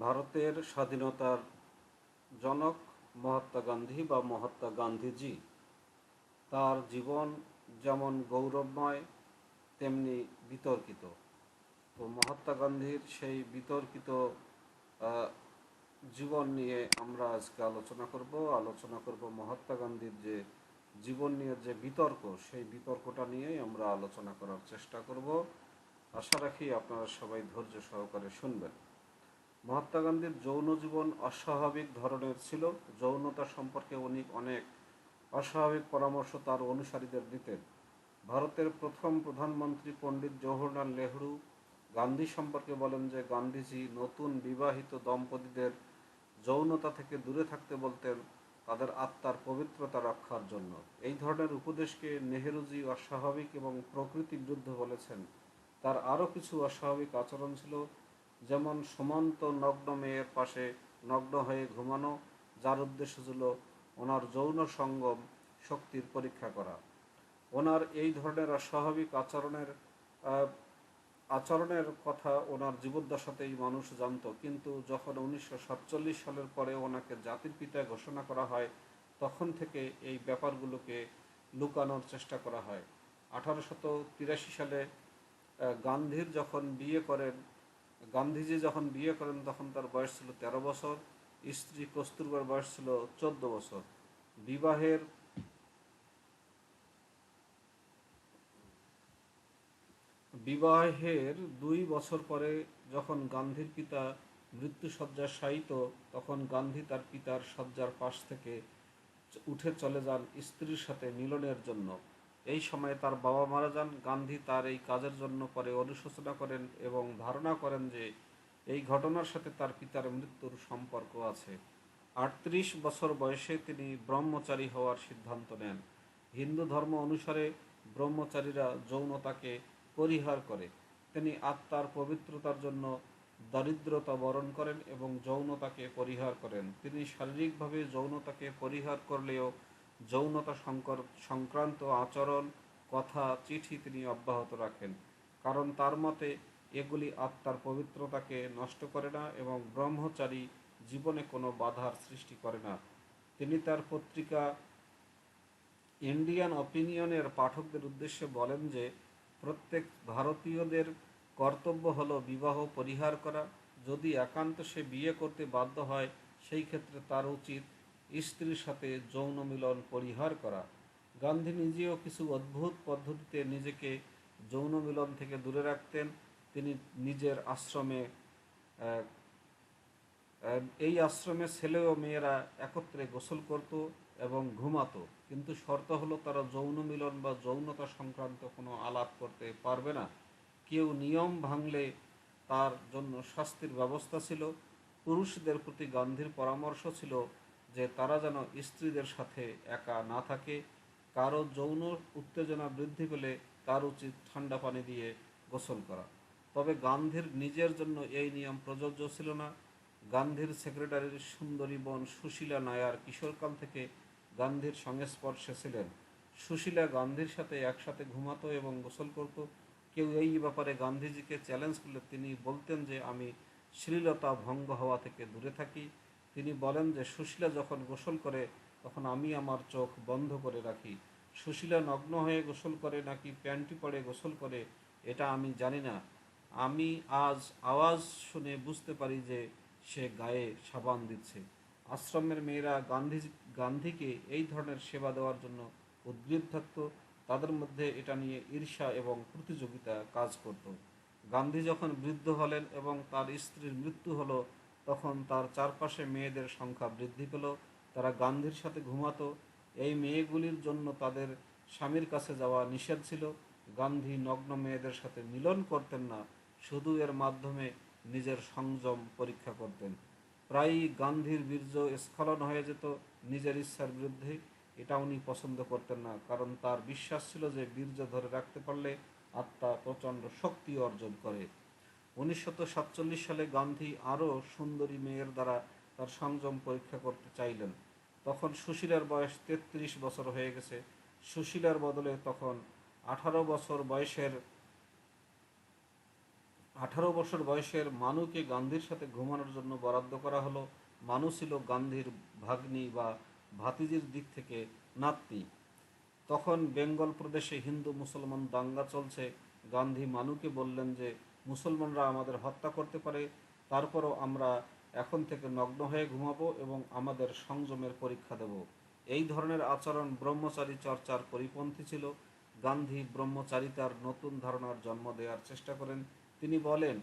ভারতের স্বাধীনতার জনক মহাত্মা গান্ধী বা মহাত্মা গান্ধীজি। তার জীবন যেমন গৌরবময়, তেমনি বিতর্কিত। তো মহাত্মা গান্ধীর সেই বিতর্কিত জীবন নিয়ে আমরা আজকে আলোচনা করব। আলোচনা করব মহাত্মা গান্ধীর যে জীবন নিয়ে যে বিতর্ক, সেই বিতর্কটা নিয়েই আমরা আলোচনা করার চেষ্টা করব। আশা রাখি আপনারা সবাই ধৈর্য সহকারে শুনবেন। মহাত্মা গান্ধীর যৌন জীবন অস্বাভাবিক ধরনের ছিল। যৌনতা সম্পর্কে উনি অনেক অস্বাভাবিক পরামর্শ তার অনুসারীদের দিতেন। ভারতের প্রথম প্রধানমন্ত্রী পণ্ডিত জওহরলাল নেহরু গান্ধী সম্পর্কে বলেন যে, গান্ধীজি নতুন বিবাহিত দম্পতিদের যৌনতা থেকে দূরে থাকতে বলতেন তাদের আত্মার পবিত্রতা রক্ষার জন্য। এই ধরনের উপদেশকে নেহেরুজি অস্বাভাবিক এবং প্রকৃতি বিরুদ্ধ বলেছেন। তার আরও কিছু অস্বাভাবিক আচরণ ছিল। যেমন সমান্ত নগ্ন মেয়ের পাশে নগ্ন হয়ে ঘুমানো, যার উদ্দেশ্য ছিল ওনার যৌন সঙ্গম শক্তির পরীক্ষা করা। ওনার এই ধরনের অস্বাভাবিক আচরণের আচরণের কথা ওনার জীবদ্দশাতেই মানুষ জানতো। কিন্তু যখন উনিশশো সাতচল্লিশ সালের পরে ওনাকে জাতির পিতা ঘোষণা করা হয়, তখন থেকে এই ব্যাপারগুলোকে লুকানোর চেষ্টা করা হয়। আঠারোশত সালে গান্ধীর যখন বিয়ে করেন গান্ধীজি যখন বিয়ে করেন, তখন তার বয়স ছিল তেরো বছর, স্ত্রী কস্তুরবার বয়স ছিল চোদ্দ বছর। বিবাহের বিবাহের দুই বছর পরে যখন গান্ধীর পিতা মৃত্যুসজ্জায় শায়িত, তখন গান্ধী তার পিতার শয্যার পাশ থেকে উঠে চলে যান স্ত্রীর সাথে মিলনের জন্য। এই সময়ে তার বাবা মারা যান। গান্ধী তার এই কাজের জন্য পরে অনুশোচনা করেন এবং ধারণা করেন যে এই ঘটনার সাথে তার পিতার মৃত্যুর সম্পর্ক আছে। আটত্রিশ বছর বয়সে তিনি ব্রহ্মচারী হওয়ার সিদ্ধান্ত নেন। হিন্দু ধর্ম অনুসারে ব্রহ্মচারীরা যৌনতাকে পরিহার করে। তিনি আত্মার পবিত্রতার জন্য দারিদ্রতা বরণ করেন এবং যৌনতাকে পরিহার করেন। তিনি শারীরিকভাবে যৌনতাকে পরিহার করলেও যৌনতা সংকর, সংক্রান্ত আচরণ, কথা, চিঠি তিনি অব্যাহত রাখেন। কারণ তার মতে, এগুলি আত্মার পবিত্রতাকে নষ্ট করে না এবং ব্রহ্মচারী জীবনে কোনো বাধার সৃষ্টি করে না। তিনি তার পত্রিকা ইন্ডিয়ান অপিনিয়নের পাঠকদের উদ্দেশ্যে বলেন যে, প্রত্যেক ভারতীয়দের কর্তব্য হল বিবাহ পরিহার করা। যদি একান্ত সে বিয়ে করতে বাধ্য হয়, সেই ক্ষেত্রে তার উচিত স্ত্রীর সাথে যৌন মিলন পরিহার করা। গান্ধী নিজেও কিছু অদ্ভুত পদ্ধতিতে নিজেকে যৌন মিলন থেকে দূরে রাখতেন। তিনি নিজের আশ্রমে এই আশ্রমে ছেলে ও মেয়েরা একত্রে গোসল করত এবং ঘুমাতো। কিন্তু শর্ত হলো তারা যৌন মিলন বা যৌনতা সংক্রান্ত কোনো আলাপ করতে পারবে না। কেউ নিয়ম ভাঙলে তার জন্য শাস্তির ব্যবস্থা ছিল। পুরুষদের প্রতি গান্ধীর পরামর্শ ছিল যে তারা যেন স্ত্রীদের সাথে একা না থাকে, কারও যৌন উত্তেজনা বৃদ্ধি পেলে তার উচিত ঠান্ডা পানি দিয়ে গোসল করা। তবে গান্ধীর নিজের জন্য এই নিয়ম প্রযোজ্য ছিল না। গান্ধীর সেক্রেটারির সুন্দরী বোন সুশীলা নায়ার কিশোরকাল থেকে গান্ধীর সংস্পর্শে ছিলেন। সুশীলা গান্ধীর সাথে একসাথে ঘুমাতো এবং গোসল করত। কেউ এই ব্যাপারে গান্ধীজিকে চ্যালেঞ্জ করলে তিনি বলতেন যে, আমি শ্লীলতা ভঙ্গ হওয়া থেকে দূরে থাকি। তিনি বলেন যে, সুশীলা যখন গোসল করে, তখন আমি আমার চোখ বন্ধ করে রাখি। সুশীলা নগ্ন হয়ে গোসল করে নাকি প্যান্টি পরে গোসল করে, এটা আমি জানি না। আমি আজ আওয়াজ শুনে বুঝতে পারি যে, সে গায়ে সাবান দিচ্ছে। আশ্রমের মেয়েরা গান্ধী, গান্ধীকে এই ধরনের সেবা দেওয়ার জন্য উদ্গ্রীব থাকতো। তাদের মধ্যে এটা নিয়ে ঈর্ষা এবং প্রতিযোগিতা কাজ করত। গান্ধী যখন বৃদ্ধ হলেন এবং তার স্ত্রীর মৃত্যু হলো তখন তার চারপাশে মেয়েদের সংখ্যা বৃদ্ধি পেল। তারা গান্ধীর সাথে ঘুমাতো। এই মেয়েগুলির জন্য তাদের স্বামীর কাছে যাওয়া নিষেধ ছিল। গান্ধী নগ্ন মেয়েদের সাথে মিলন করতেন না, শুধু এর মাধ্যমে নিজের সংযম পরীক্ষা করতেন। প্রায়ই গান্ধীর বীর্য স্খলন হয়ে যেত নিজের ইচ্ছার বিরুদ্ধে। এটা উনি পছন্দ করতেন না, কারণ তার বিশ্বাস ছিল যে বীর্য ধরে রাখতে পারলে আত্মা প্রচণ্ড শক্তি অর্জন করে। উনিশশো সাতচল্লিশ সালে গান্ধী আরও সুন্দরী মেয়ের দ্বারা তার সংযম পরীক্ষা করতে চাইলেন। তখন সুশীলার বয়স তেত্রিশ বছর হয়ে গেছে। সুশীলার বদলে তখন আঠারো বছর বয়সের, আঠারো বছর বয়সের মানুকে গান্ধীর সাথে ঘুমানোর জন্য বরাদ্দ করা হলো। মানু ছিল গান্ধীর ভাগ্নি বা ভাতিজির দিক থেকে নাতনি। তখন বেঙ্গল প্রদেশে হিন্দু মুসলমান দাঙ্গা চলছে। গান্ধী মানুকে বললেন যে মুসলমানরা আমাদের হত্যা করতে পারে, তারপরও আমরা এখন থেকে নগ্ন হয়ে ঘুমাবো এবং আমাদের সংযমের পরীক্ষা দেব। এই ধরনের আচরণ ব্রহ্মচারী চর্চার পরিপন্থী ছিল। গান্ধী ব্রহ্মচারিতার নতুন ধারণার জন্ম দেওয়ার চেষ্টা করেন। তিনি বলেন,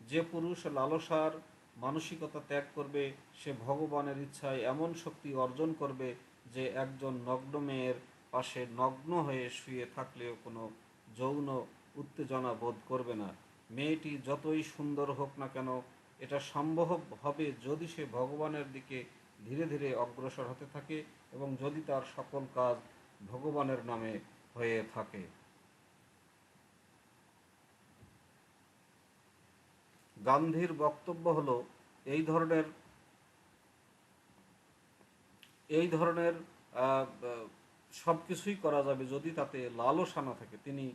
যে পুরুষ লালসার মানসিকতা ত্যাগ করবে, সে ভগবানের ইচ্ছায় এমন শক্তি অর্জন করবে যে একজন নগ্ন মেয়ের পাশে নগ্ন হয়ে শুয়ে থাকলেও কোনো যৌন উত্তেজনা বোধ করবে না। মেয়েটি যতই সুন্দর হোক না কেন, এটা সম্ভব হবে যদি সে ভগবানের দিকে ধীরে ধীরে অগ্রসর হতে থাকে এবং যদি তার সকল কাজ ভগবানের নামে হয়ে থাকে। গান্ধীর বক্তব্য হলো, এই ধরনের এই ধরনের সব কিছুই করা যাবে যদি তাতে লালসা না থাকে। তিনি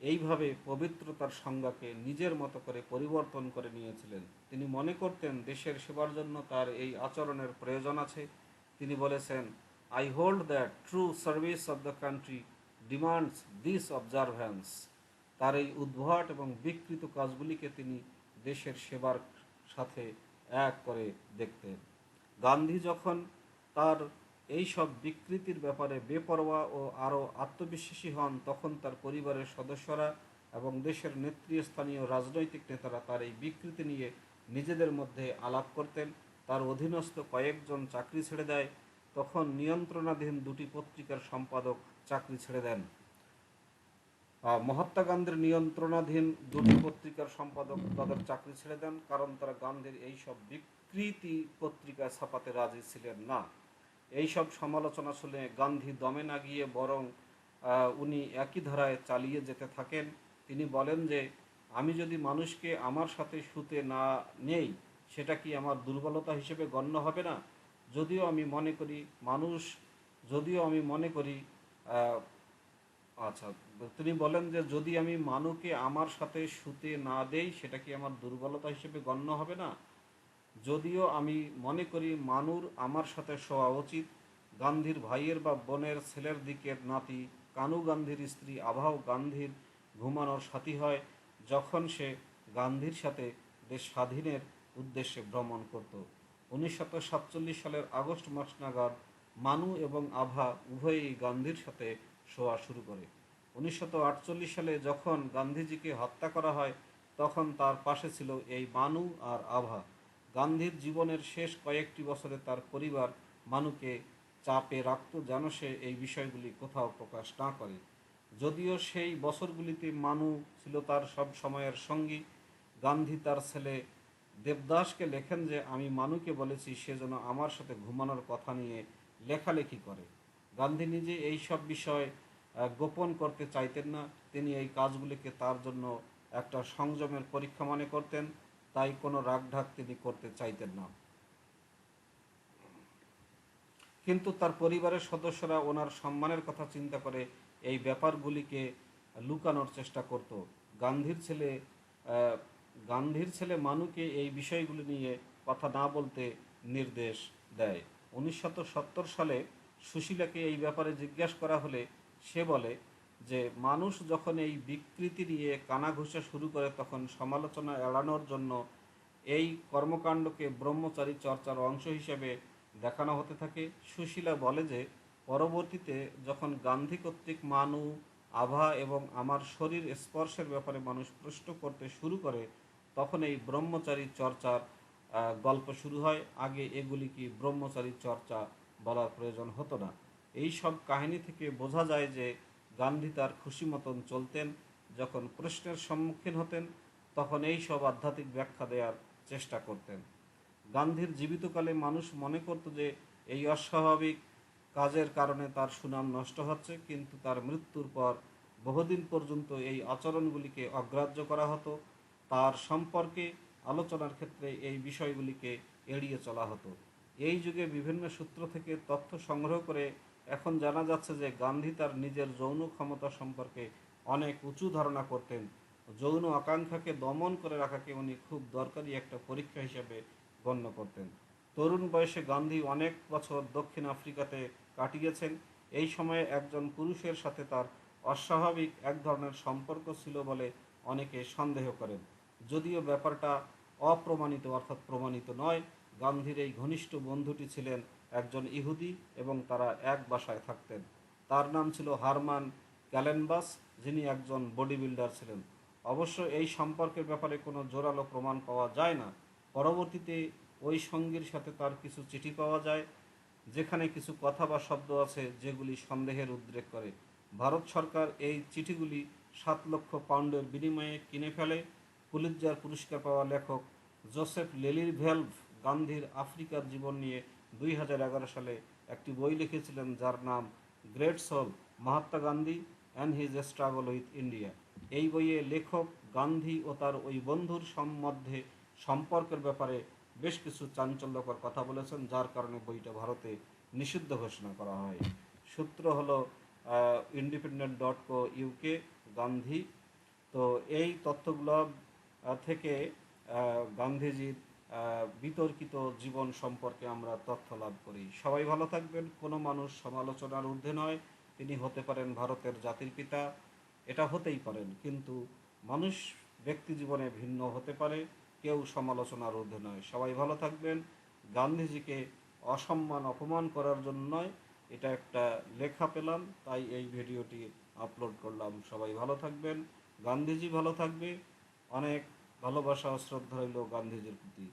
এইভাবে পবিত্রতার সংজ্ঞাকে নিজের মতো করে পরিবর্তন করে নিয়েছিলেন। তিনি মনে করতেন দেশের সেবার জন্য তার এই আচরণের প্রয়োজন আছে। তিনি বলেছেন I hold that true service of the country demands this observance তার এই উদ্ভট এবং বিকৃত কাজগুলিকে তিনি দেশের সেবার সাথে এক করে দেখতেন। গান্ধী যখন তার এই সব বিকৃতির ব্যাপারে বেপরোয়া ও আরও আত্মবিশ্বাসী হন তখন তার পরিবারের সদস্যরা এবং দেশের নেতৃস্থানীয় রাজনৈতিক নেতারা তার এই বিকৃতি নিয়ে নিজেদের মধ্যে আলাপ করতেন। তার অধীনস্থ কয়েকজন চাকরি ছেড়ে দেয়। তখন নিয়ন্ত্রণাধীন দুটি পত্রিকার সম্পাদক চাকরি ছেড়ে দেন। মহাত্মা গান্ধীর নিয়ন্ত্রণাধীন দুটি পত্রিকার সম্পাদক তাদের চাকরি ছেড়ে দেন, কারণ তারা গান্ধীর এইসব বিকৃতি পত্রিকায় ছাপাতে রাজি ছিলেন না। এইসব সমালোচনা শুনে গান্ধী দমে না গিয়ে বরং উনি একই ধারায় চালিয়ে যেতে থাকেন। তিনি বলেন যে, আমি যদি মানুষকে আমার সাথে শুতে না নেই, সেটা কি আমার দুর্বলতা হিসেবে গণ্য হবে না? যদিও আমি মনে করি মানুষ, যদিও আমি মনে করি আচ্ছা তিনি বলেন যে, যদি আমি মানুকে আমার সাথে শুতে না দেই, সেটা কি আমার দুর্বলতা হিসেবে গণ্য হবে না? যদিও আমি মনে করি মানুর আমার সাথে শোয়া উচিত। গান্ধীর ভাইয়ের বা বোনের ছেলের দিকের নাতি, কানু গান্ধীর স্ত্রী, আভাও গান্ধীর ঘুমানোর সাথী হয় যখন সে গান্ধীর সাথে দেশ স্বাধীনের উদ্দেশ্যে ভ্রমণ করত। উনিশশো সাতচল্লিশ সালের আগস্ট মাস নাগাদ মানু এবং আভা উভয়ই গান্ধীর সাথে শোয়া শুরু করে। উনিশশো আটচল্লিশ সালে যখন গান্ধীজিকে হত্যা করা হয় তখন তার পাশে ছিল এই মানু আর আভা। গান্ধীর জীবনের শেষ কয়েকটি বছরে তার পরিবার মানুকে চাপে রাখত যেন সে এই বিষয়গুলি কোথাও প্রকাশ না করে। যদিও সেই বছরগুলিতে মানু ছিল তার সব সময়ের সঙ্গী, গান্ধী তার ছেলে দেবদাসকে লেখেন যে, আমি মানুকে বলেছি সে যেন আমার সাথে ঘুমানোর কথা নিয়ে লেখালেখি করে। গান্ধী নিজে এই সব বিষয় গোপন করতে চাইতেন না। তিনি এই কাজগুলিকে তার জন্য একটা সংযমের পরীক্ষা মনে করতেন। তাই কোনো রাগঢাক তিনি করতে চাইতেন না। কিন্তু তার পরিবারের সদস্যরা ওনার সম্মানের কথা চিন্তা করে এই ব্যাপারগুলিকে লুকানোর চেষ্টা করত। গান্ধীর ছেলে গান্ধীর ছেলে মানুকে এই বিষয়গুলি নিয়ে কথা না বলতে নির্দেশ দেয়। উনিশশো সত্তর সালে সুশীলাকে এই ব্যাপারে জিজ্ঞাসা করা হলে সে বলে যে মানুষ যখন এই বিকৃতি নিয়ে কানাঘুষা শুরু করে, তখন সমালোচনা এড়ানোর জন্য এই কর্মকাণ্ডকে ব্রহ্মচারী চর্চার অংশ হিসেবে দেখানো হতে থাকে। সুশীলা বলে যে, পরবর্তীতে যখন গান্ধী কর্তৃক মানু, আভা এবং আমার শরীর স্পর্শের ব্যাপারে মানুষ প্রশ্ন করতে শুরু করে, তখন এই ব্রহ্মচারী চর্চার গল্প শুরু হয়। আগে এগুলি কি ব্রহ্মচারী চর্চা বলার প্রয়োজন হতো না। এই সব কাহিনী থেকে বোঝা যায় যে গান্ধী তার খুশি মতন চলতেন, যখন প্রশ্নের সম্মুখীন হতেন, তখন এই সব আধ্যাত্মিক ব্যাখ্যা দেওয়ার চেষ্টা করতেন। গান্ধীর জীবিতকালে মানুষ মনে করত যে, এই অস্বাভাবিক কাজের কারণে তার সুনাম নষ্ট হচ্ছে, কিন্তু তার মৃত্যুর পর বহুদিন পর্যন্ত এই আচরণগুলিকে অগ্রাহ্য করা হতো। তার সম্পর্কে আলোচনার ক্ষেত্রে এই বিষয়গুলিকে এড়িয়ে চলা হতো। এই যুগে বিভিন্ন সূত্র থেকে তথ্য সংগ্রহ করে এখন জানা যাচ্ছে যে গান্ধী তার নিজের যৌন ক্ষমতা সম্পর্কে অনেক উঁচু ধারণা করতেন। যৌন আকাঙ্ক্ষাকে দমন করে রাখাকে উনি খুব দরকারি একটা পরীক্ষা হিসেবে গণ্য করতেন। তরুণ বয়সে গান্ধী অনেক বছর দক্ষিণ আফ্রিকাতে কাটিয়েছেন। এই সময়ে একজন পুরুষের সাথে তার অস্বাভাবিক এক ধরনের সম্পর্ক ছিল বলে অনেকে সন্দেহ করেন। যদিও ব্যাপারটা অপ্রমাণিত অর্থাৎ প্রমাণিত নয় গান্ধীর এই ঘনিষ্ঠ বন্ধুটি ছিলেন একজন ইহুদি এবং তারা এক বাসায় থাকতেন। তার নাম ছিল হারমান ক্যালেনবাস, যিনি একজন বডি বিল্ডার ছিলেন। অবশ্য এই সম্পর্কের ব্যাপারে কোনো জোরালো প্রমাণ পাওয়া যায় না। পরবর্তীতে ওই সঙ্গীর সাথে তার কিছু চিঠি পাওয়া যায়, যেখানে কিছু কথা বা শব্দ আছে যেগুলি সন্দেহের উদ্রেক করে। ভারত সরকার এই চিঠিগুলি সাত লক্ষ পাউন্ডের বিনিময়ে কিনে ফেলে। পুলিৎজার পুরস্কার পাওয়া লেখক জোসেফ লেলির ভেলভ গান্ধীর আফ্রিকার জীবন নিয়ে দুই হাজার এগারো সালে একটি বই লিখেছিলেন যার নাম great soul Mahatma Gandhi and his struggle with India. এই বইয়ে লেখক গান্ধী ও তার ওই বন্ধুর সম্বন্ধে সম্পর্কের ব্যাপারে বেশ কিছু চাঞ্চল্যকর কথা বলেছেন, যার কারণে বইটা ভারতে নিষিদ্ধ ঘোষণা করা হয়। সূত্র হলো independent dot co UK Gandhi. তো এই তথ্যগুলো থেকে গান্ধীজির বিতর্কিত জীবন সম্পর্কে আমরা তথ্য লাভ করি। সবাই ভালো থাকবেন। কোনো মানুষ সমালোচনার ঊর্ধ্বে নয়। তিনি হতে পারেন ভারতের জাতির পিতা। এটা হতেই পারেন, কিন্তু মানুষ ব্যক্তি জীবনে ভিন্ন হতে পারে। কেউ সমালোচনার ঊর্ধ্বে নয়। সবাই ভালো থাকবেন। গান্ধীজিকে অসম্মান, অপমান করার জন্য নয়। এটা একটা লেখা পেলাম, তাই এই ভিডিওটি আপলোড করলাম। সবাই ভালো থাকবেন। গান্ধীজি ভালো থাকবে। অনেক ভালোবাসা ও শ্রদ্ধা রইল গান্ধীজির প্রতি।